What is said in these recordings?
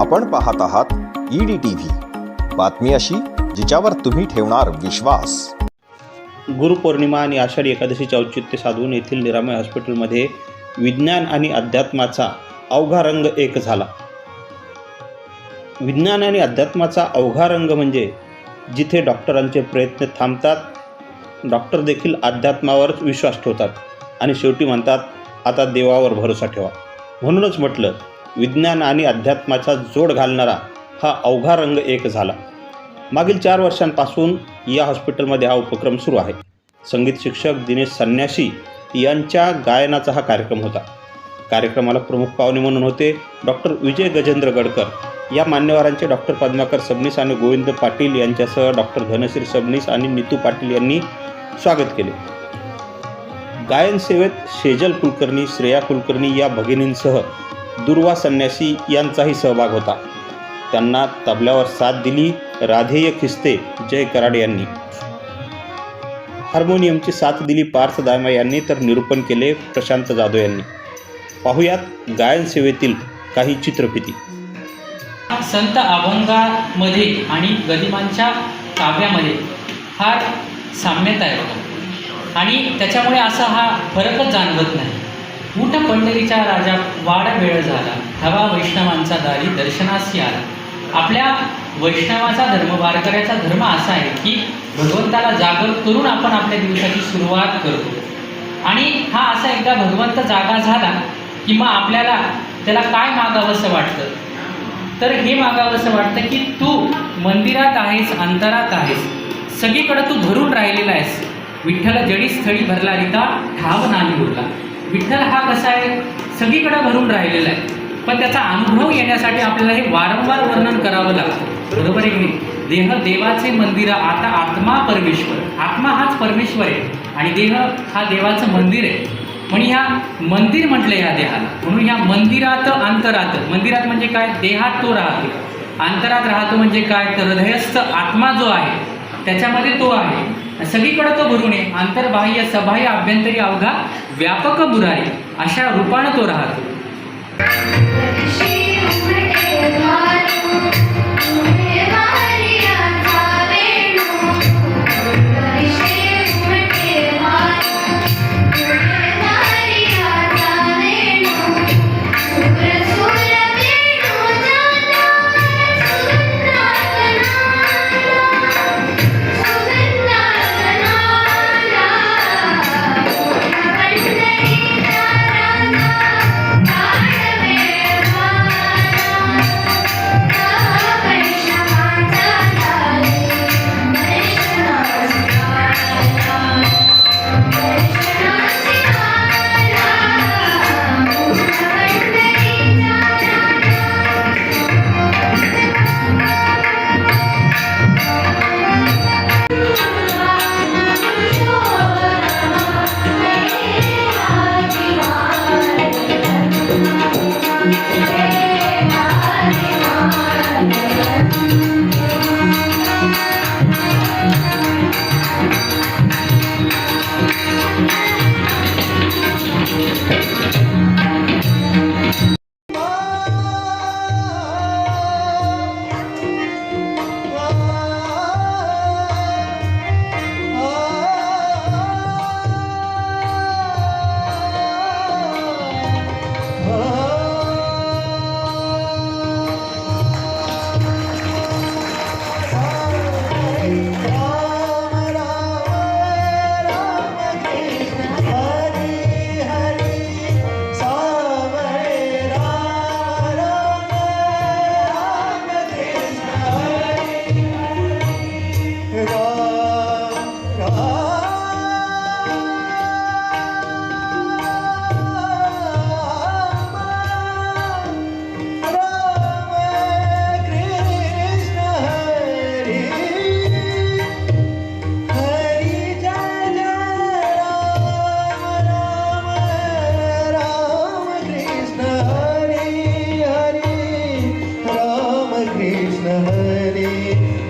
आपण पाहत आहात ईडी टीव्ही बातमी अशी जिच्यावर तुम्ही ठेवणार विश्वास. गुरुपौर्णिमा आणि आषाढी एकादशीचे औचित्य साधून येथील निरामय हॉस्पिटलमध्ये विज्ञान आणि अध्यात्माचा अवघा रंग एक झाला. विज्ञान आणि अध्यात्माचा अवघा रंग म्हणजे जिथे डॉक्टरांचे प्रयत्न थांबतात डॉक्टर देखील अध्यात्मावरच विश्वास ठेवतात आणि शेवटी म्हणतात आता देवावर भरोसा ठेवा. म्हणूनच म्हटलं विज्ञान आणि अध्यात्माचा जोड घालणारा हा अवघा रंग एक झाला. मागील चार वर्षांपासून या हॉस्पिटलमध्ये हा उपक्रम सुरू आहे. संगीत शिक्षक दिनेश संन्याशी यांच्या गायनाचा हा कार्यक्रम होता. कार्यक्रमाला प्रमुख पाहुणे म्हणून होते डॉक्टर विजय गजेंद्र गडकर. या मान्यवरांचे डॉक्टर पद्माकर सबनीस आणि गोविंद पाटील यांच्यासह डॉक्टर धनश्री सबनीस आणि नीतू पाटील यांनी स्वागत केले. गायन सेवेत शेजल कुलकर्णी श्रेया कुलकर्णी या भगिनींसह दुर्वा संन्यासी यांचाही सहभाग होता. त्यांना तबल्यावर साथ दिली. राधेय खिस्ते जय कराड यांनी. हार्मोनियमची साथ दिली पार्थ दामा यांनी तर निरूपण केले प्रशांत जाधव यांनी. पाहुयात गायन सेवेतील काही चित्रफिती. संत अभंगामध्ये आणि गदिमांच्या काव्यामध्ये फार साम्यता आहे आणि त्याच्यामुळे असा हा फरकच जाणवत नाही. ऊट पंढरीच्या राजा वाड वेळ झाला. हवा वैष्णवांचा दारी दर्शनासी आला आपल्या वैष्णवाचा धर्म वारकऱ्याचा धर्म असा आहे की भगवंताला जागर करून आपण आपल्या दिवसाची सुरुवात करतो. आणि हा असा एकदा भगवंत जागा झाला की मग आपल्याला त्याला काय मागावंसं वाटतं? तर हे मागावंसं वाटतं की तू मंदिरात आहेस अंतरात आहेस. सगळीकडं तू धरून राहिलेला आहेस. विठ्ठल जडी स्थळी भरला रिता ठाव नाही उरला. विठ्ठल हा कसा आहे सगळीकडं भरून राहिलेला आहे. पण त्याचा अनुभव येण्यासाठी आपल्याला हे वारंवार वर्णन करावं लागतं. बरोबर आहे की नाही? देह देवाचे मंदिर आता आत्मा परमेश्वर. आत्मा हाच परमेश्वर आहे. आणि देह हा देवाचं मंदिर आहे. म्हणून ह्या मंदिर म्हटलं ह्या देहाला. म्हणून ह्या मंदिरात अंतरात. मंदिरात म्हणजे काय? देहात तो राहतो. अंतरात राहतो म्हणजे काय? तर हृदयस्थ आत्मा जो आहे त्याच्यामध्ये तो आहे. सगळीकडे तो भरुणे आंतरबाह्य सबाह्य अभ्यंतरी अवघा व्यापक बुरारी अशा रूपानं तो राहतो.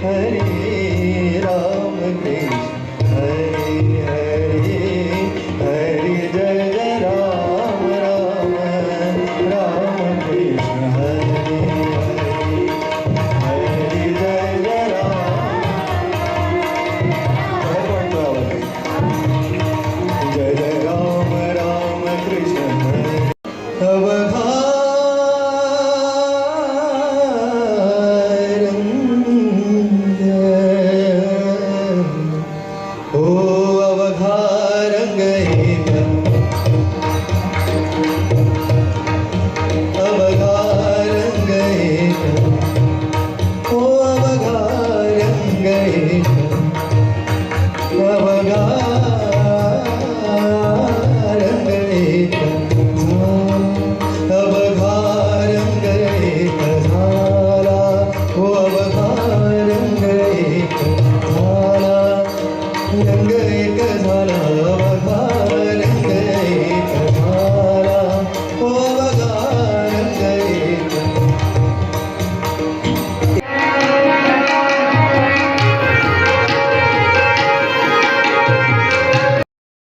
हरे अवघा